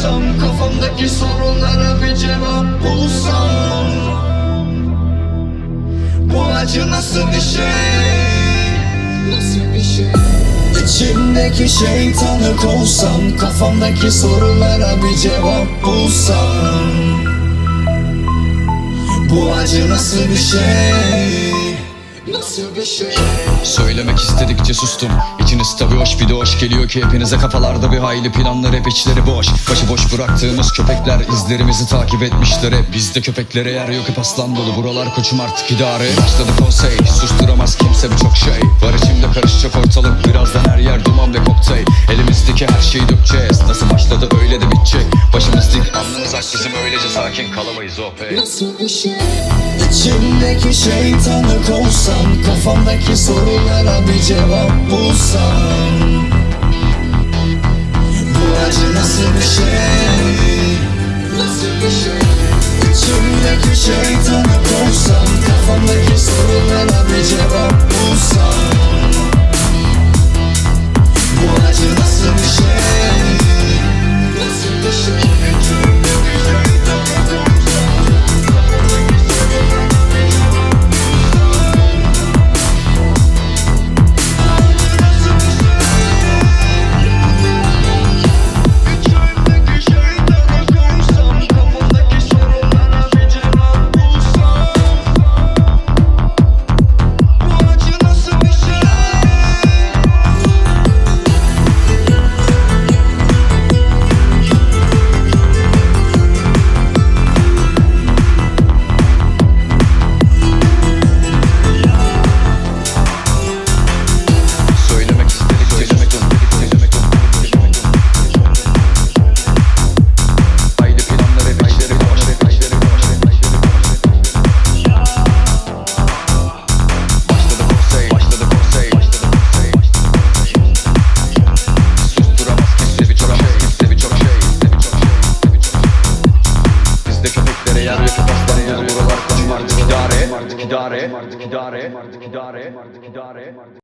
kovsam Kafamdaki sorunlara bir cevap bulsam. Bu acı nasıl bir şey? Nasıl bir şey? İçimdeki şeytanı kovsam Kafamdaki sorulara bir cevap bulsam. Bu acı nasıl bir şey Söylemek istedikçe sustum. İçiniz tabi hoş bir de hoş geliyor ki hepinize kafalarda bir hayli planlar hep içleri boş. Başıboş bıraktığımız köpekler izlerimizi takip etmişler hep. Bizde köpeklere yer yok hep aslan dolu. Buralar koçum artık idare. Başladı konsey. Susturamaz kimse birçok şey. Var içimde karışacak ortalık. Birazdan her yer duman ve kokteyl Elimizdeki her şeyi dökeceğiz nasıl başladı öyle de bitecek. Başımız dik. Alnımız ak bizim öylece sakin kalamayız oh hey. Nasıl bir şey? İçimdeki şeytanı kovsam Kafamdaki sorulara bir cevap bulsam. Bu acı nasıl bir şey? Nasıl bir şey idare idare idare idare